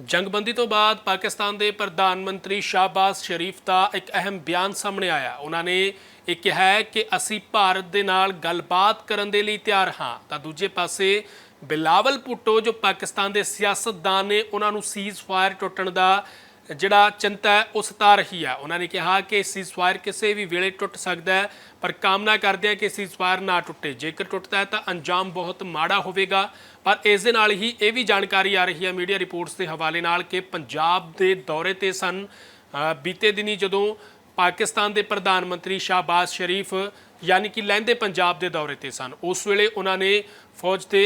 ਜੰਗਬੰਦੀ ਤੋਂ ਬਾਅਦ ਪਾਕਿਸਤਾਨ ਦੇ ਪ੍ਰਧਾਨ ਮੰਤਰੀ ਸ਼ਾਹਬਾਜ਼ ਸ਼ਰੀਫ ਦਾ ਇੱਕ ਅਹਿਮ ਬਿਆਨ ਸਾਹਮਣੇ ਆਇਆ। ਉਹਨਾਂ ਨੇ ਇਹ ਕਿਹਾ ਹੈ ਕਿ ਅਸੀਂ ਭਾਰਤ ਦੇ ਨਾਲ ਗੱਲਬਾਤ ਕਰਨ ਦੇ ਲਈ ਤਿਆਰ ਹਾਂ। ਤਾਂ ਦੂਜੇ ਪਾਸੇ, ਬਿਲਾਵਲ ਭੁੱਟੋ ਜੋ ਪਾਕਿਸਤਾਨ ਦੇ ਸਿਆਸਤਦਾਨ ਨੇ, ਉਹਨਾਂ ਨੂੰ ਸੀਜ਼ ਫਾਇਰ ਟੁੱਟਣ ਦਾ ਜਿਹੜਾ ਚਿੰਤਾ ਹੈ, ਉਹ ਸਤਾ ਰਹੀ ਹੈ ਉਹਨਾਂ ਨੇ ਕਿਹਾ ਕਿ ਸੀਜ਼ਫਾਇਰ ਕਿਸੇ ਵੀ ਵੇਲੇ ਟੁੱਟ ਸਕਦਾ ਹੈ, ਪਰ ਕਾਮਨਾ ਕਰਦੇ ਹਾਂ ਕਿ ਸੀਜ਼ਫਾਇਰ ਨਾ ਟੁੱਟੇ। ਜੇਕਰ ਟੁੱਟਦਾ ਹੈ ਤਾਂ ਅੰਜਾਮ ਬਹੁਤ ਮਾੜਾ ਹੋਵੇਗਾ। ਪਰ ਇਸ ਦੇ ਨਾਲ ਹੀ ਇਹ ਵੀ ਜਾਣਕਾਰੀ ਆ ਰਹੀ ਹੈ ਮੀਡੀਆ ਰਿਪੋਰਟਸ ਦੇ ਹਵਾਲੇ ਨਾਲ ਕਿ ਪੰਜਾਬ ਦੇ ਦੌਰੇ ਤੇ ਸਨ। ਬੀਤੇ ਦਿਨੀ ਜਦੋਂ ਪਾਕਿਸਤਾਨ ਦੇ ਪ੍ਰਧਾਨ ਮੰਤਰੀ ਸ਼ਾਹਬਾਜ਼ ਸ਼ਰੀਫ ਯਾਨੀ ਕਿ ਲਹਿੰਦੇ ਪੰਜਾਬ ਦੇ ਦੌਰੇ ਤੇ ਸਨ, ਉਸ ਵੇਲੇ ਉਹਨਾਂ ਨੇ ਫੌਜ ਦੇ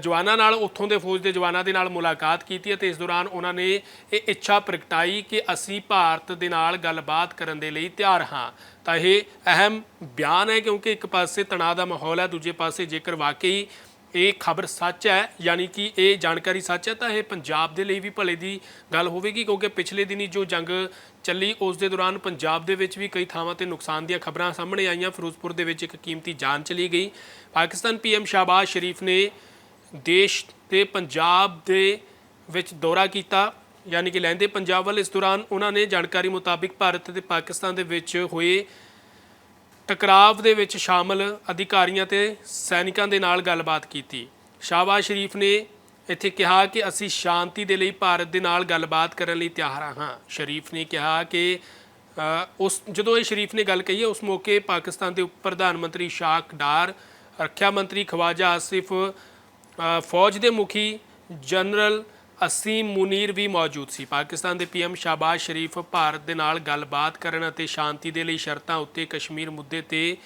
ਜਵਾਨਾਂ ਨਾਲ ਉੱਥੋਂ ਦੇ ਫੌਜ ਦੇ ਜਵਾਨਾਂ ਦੇ ਨਾਲ ਮੁਲਾਕਾਤ ਕੀਤੀ ਅਤੇ ਇਸ ਦੌਰਾਨ ਉਹਨਾਂ ਨੇ ਇਹ ਇੱਛਾ ਪ੍ਰਗਟਾਈ ਕਿ ਅਸੀਂ ਭਾਰਤ ਦੇ ਨਾਲ ਗੱਲਬਾਤ ਕਰਨ ਦੇ ਲਈ ਤਿਆਰ ਹਾਂ। ਤਾਂ ਇਹ ਅਹਿਮ ਬਿਆਨ ਹੈ ਕਿਉਂਕਿ ਇੱਕ ਪਾਸੇ ਤਣਾਅ ਦਾ ਮਾਹੌਲ ਹੈ, ਦੂਜੇ ਪਾਸੇ ਜੇਕਰ ਵਾਕਈ ਇਹ ਖਬਰ ਸੱਚ ਹੈ, ਯਾਨੀ ਕਿ ਇਹ ਜਾਣਕਾਰੀ ਸੱਚ ਹੈ, ਤਾਂ ਇਹ ਪੰਜਾਬ ਦੇ ਲਈ ਵੀ ਭਲੇ ਦੀ ਗੱਲ ਹੋਵੇਗੀ ਕਿਉਂਕਿ ਪਿਛਲੇ ਦਿਨੀ ਜੋ ਜੰਗ ਚੱਲੀ, ਉਸ ਦੇ ਦੌਰਾਨ ਪੰਜਾਬ ਦੇ ਵਿੱਚ ਵੀ ਕਈ ਥਾਵਾਂ ਤੇ ਨੁਕਸਾਨ ਦੀਆਂ ਖਬਰਾਂ ਸਾਹਮਣੇ ਆਈਆਂ। ਫਿਰੋਜ਼ਪੁਰ ਦੇ ਵਿੱਚ ਇੱਕ ਕੀਮਤੀ ਜਾਨ ਚਲੀ ਗਈ। ਪਾਕਿਸਤਾਨ ਪੀਐਮ ਸ਼ਾਹਬਾਜ਼ ਸ਼ਰੀਫ ਨੇ ਦੇਸ਼ ਤੇ ਪੰਜਾਬ ਦੇ ਵਿੱਚ ਦੌਰਾ ਕੀਤਾ, ਯਾਨੀ ਕਿ ਲਹਿੰਦੇ ਪੰਜਾਬ ਵੱਲ। ਇਸ ਦੌਰਾਨ ਉਹਨਾਂ ਨੇ ਜਾਣਕਾਰੀ ਮੁਤਾਬਿਕ ਭਾਰਤ ਤੇ ਪਾਕਿਸਤਾਨ ਦੇ ਵਿੱਚ ਹੋਏ ਟਕਰਾਵ ਦੇ ਵਿੱਚ ਸ਼ਾਮਲ ਅਧਿਕਾਰੀਆਂ ਤੇ ਸੈਨਿਕਾਂ ਦੇ ਨਾਲ ਗੱਲਬਾਤ ਕੀਤੀ। ਸ਼ਾਹਬਾਜ਼ ਸ਼ਰੀਫ ਨੇ ਇੱਥੇ ਕਿਹਾ ਕਿ ਅਸੀਂ ਸ਼ਾਂਤੀ ਦੇ ਲਈ ਭਾਰਤ ਦੇ ਨਾਲ ਗੱਲਬਾਤ ਕਰਨ ਲਈ ਤਿਆਰ ਹਾਂ। ਸ਼ਰੀਫ ਨੇ ਕਿਹਾ ਕਿ ਉਸ, ਜਦੋਂ ਇਹ ਸ਼ਰੀਫ ਨੇ ਗੱਲ ਕਹੀ ਹੈ, ਉਸ ਮੌਕੇ ਪਾਕਿਸਤਾਨ ਦੇ ਉਪ ਪ੍ਰਧਾਨ ਮੰਤਰੀ ਸ਼ਾਕ ਡਾਰ ਰੱਖਿਆ ਮੰਤਰੀ ਖਵਾਜਾ ਆਸਿਫ ਫੌਜ ਦੇ ਮੁਖੀ ਜਨਰਲ ਅਸੀਮ ਮੁਨੀਰ ਵੀ ਮੌਜੂਦ ਸੀ। ਪਾਕਿਸਤਾਨ ਦੇ ਪੀਐਮ ਸ਼ਾਬਾਜ਼ ਸ਼ਰੀਫ ਭਾਰਤ ਦੇ ਨਾਲ ਗੱਲਬਾਤ ਕਰਨ ਅਤੇ ਸ਼ਾਂਤੀ ਦੇ ਲਈ ਸ਼ਰਤਾਂ ਉੱਤੇ ਕਸ਼ਮੀਰ ਮੁੱਦੇ ਤੇ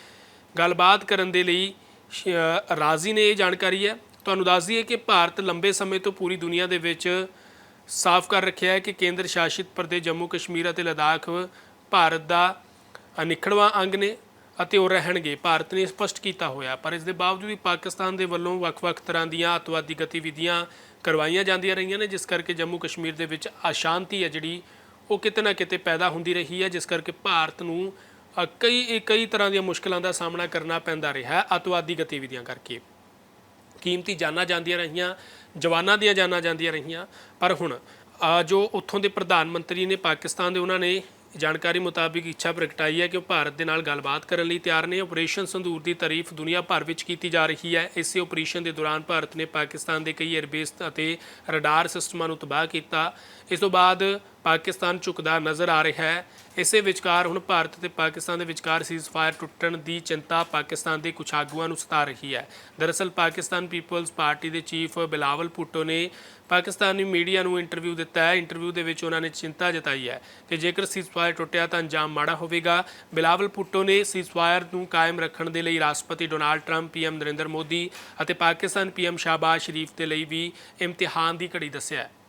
ਗੱਲਬਾਤ ਕਰਨ ਦੇ ਲਈ ਸ਼- ਰਾਜ਼ੀ ਨੇ ਇਹ ਜਾਣਕਾਰੀ ਹੈ। ਤੁਹਾਨੂੰ ਦੱਸ ਦਈਏ ਕਿ ਭਾਰਤ ਲੰਬੇ ਸਮੇਂ ਤੋਂ ਪੂਰੀ ਦੁਨੀਆ ਦੇ ਵਿੱਚ ਸਾਫ਼ ਕਰ ਰੱਖਿਆ ਹੈ ਕਿ ਕੇਂਦਰ ਸ਼ਾਸਿਤ ਪ੍ਰਦੇਸ਼ ਜੰਮੂ ਕਸ਼ਮੀਰ ਅਤੇ ਲਦਾਖ ਭਾਰਤ ਦਾ ਅਨਿੱਖੜਵਾਂ ਅੰਗ ਨੇ। ਅਤੇ ਉਹ ਰਹਿਣਗੇ। ਭਾਰਤ ਨੇ ਸਪਸ਼ਟ ਕੀਤਾ ਹੋਇਆ, ਪਰ ਇਸ ਦੇ ਬਾਵਜੂਦ ਵੀ ਪਾਕਿਸਤਾਨ ਦੇ ਵੱਲੋਂ ਵੱਖ-ਵੱਖ ਤਰ੍ਹਾਂ ਦੀਆਂ ਅੱਤਵਾਦੀ ਗਤੀਵਿਧੀਆਂ ਕਰਵਾਈਆਂ ਜਾਂਦੀਆਂ ਰਹੀਆਂ ਨੇ, ਜਿਸ ਕਰਕੇ ਜੰਮੂ ਕਸ਼ਮੀਰ ਦੇ ਵਿੱਚ ਅਸ਼ਾਂਤੀ ਹੈ ਜਿਹੜੀ, ਉਹ ਕਿਤੇ ਨਾ ਕਿਤੇ ਪੈਦਾ ਹੁੰਦੀ ਰਹੀ ਹੈ, ਜਿਸ ਕਰਕੇ ਭਾਰਤ ਨੂੰ ਕਈ ਕਈ ਤਰ੍ਹਾਂ ਦੀਆਂ ਮੁਸ਼ਕਲਾਂ ਦਾ ਸਾਹਮਣਾ ਕਰਨਾ ਪੈਂਦਾ ਰਿਹਾ ਹੈ ਅੱਤਵਾਦੀ ਗਤੀਵਿਧੀਆਂ ਕਰਕੇ। ਕੀਮਤੀ ਜਾਨਾਂ ਜਾਂਦੀਆਂ ਰਹੀਆਂ, ਜਵਾਨਾਂ ਦੀਆਂ ਜਾਨਾਂ ਜਾਂਦੀਆਂ ਰਹੀਆਂ, ਪਰ ਹੁਣ ਜੋ ਉੱਥੋਂ ਦੇ ਪ੍ਰਧਾਨ ਮੰਤਰੀ ਨੇ ਪਾਕਿਸਤਾਨ ਦੇ, ਉਹਨਾਂ ਨੇ ਜਾਣਕਾਰੀ ਮੁਤਾਬਿਕ ਇੱਛਾ ਪ੍ਰਗਟਾਈ ਹੈ ਕਿ ਉਹ ਭਾਰਤ ਦੇ ਨਾਲ ਗੱਲਬਾਤ ਕਰਨ ਲਈ ਤਿਆਰ ਨੇ। ਆਪਰੇਸ਼ਨ ਸੰਦੂਰ ਦੀ ਤਾਰੀਫ ਦੁਨੀਆ ਭਰ ਵਿੱਚ ਕੀਤੀ ਜਾ ਰਹੀ ਹੈ। ਇਸੇ ਆਪਰੇਸ਼ਨ ਦੇ ਦੌਰਾਨ ਭਾਰਤ ਨੇ ਪਾਕਿਸਤਾਨ ਦੇ ਕਈ 에ਅਰਬੇਸ ਅਤੇ ਰਡਾਰ ਸਿਸਟਮਾਂ ਨੂੰ ਤਬਾਹ ਕੀਤਾ। ਇਸ ਤੋਂ ਬਾਅਦ ਪਾਕਿਸਤਾਨ ਝੁਕਦਾ ਨਜ਼ਰ ਆ ਰਿਹਾ ਹੈ। ਇਸੇ ਵਿਚਕਾਰ ਹੁਣ ਭਾਰਤ ਤੇ ਪਾਕਿਸਤਾਨ ਦੇ ਵਿਚਕਾਰ ਸੀਜ਼ਫਾਇਰ ਟੁੱਟਣ ਦੀ ਚਿੰਤਾ ਪਾਕਿਸਤਾਨ ਦੇ ਕੁਝ ਆਗੂਆਂ ਨੂੰ ਸਤਾ ਰਹੀ ਹੈ। ਦਰਅਸਲ ਪਾਕਿਸਤਾਨ ਪੀਪਲਜ਼ ਪਾਰਟੀ ਦੇ ਚੀਫ ਬਿਲਾਵਲ ਭੁੱਟੋ ਨੇ ਪਾਕਿਸਤਾਨੀ ਮੀਡੀਆ ਨੂੰ ਇੰਟਰਵਿਊ ਦਿੱਤਾ ਹੈ। ਇੰਟਰਵਿਊ ਦੇ ਵਿੱਚ ਉਹਨਾਂ ਨੇ ਚਿੰਤਾ ਜਤਾਈ ਹੈ ਕਿ ਜੇਕਰ ਸੀਜ਼ਫਾਇਰ ਟੁੱਟਿਆ ਤਾਂ ਅੰਜਾਮ ਮਾੜਾ ਹੋਵੇਗਾ। ਬਿਲਾਵਲ ਭੁੱਟੋ ਨੇ ਸੀਜ਼ਫਾਇਰ ਨੂੰ ਕਾਇਮ ਰੱਖਣ ਦੇ ਲਈ ਰਾਸ਼ਟਰਪਤੀ Donald Trump PM Narendra Modi ਅਤੇ ਪਾਕਿਸਤਾਨ ਪੀਐਮ ਸ਼ਾਹਬਾਜ਼ ਸ਼ਰੀਫ ਦੇ ਲਈ ਵੀ ਇਮਤਿਹਾਨ ਦੀ ਘੜੀ ਦੱਸਿਆ ਹੈ।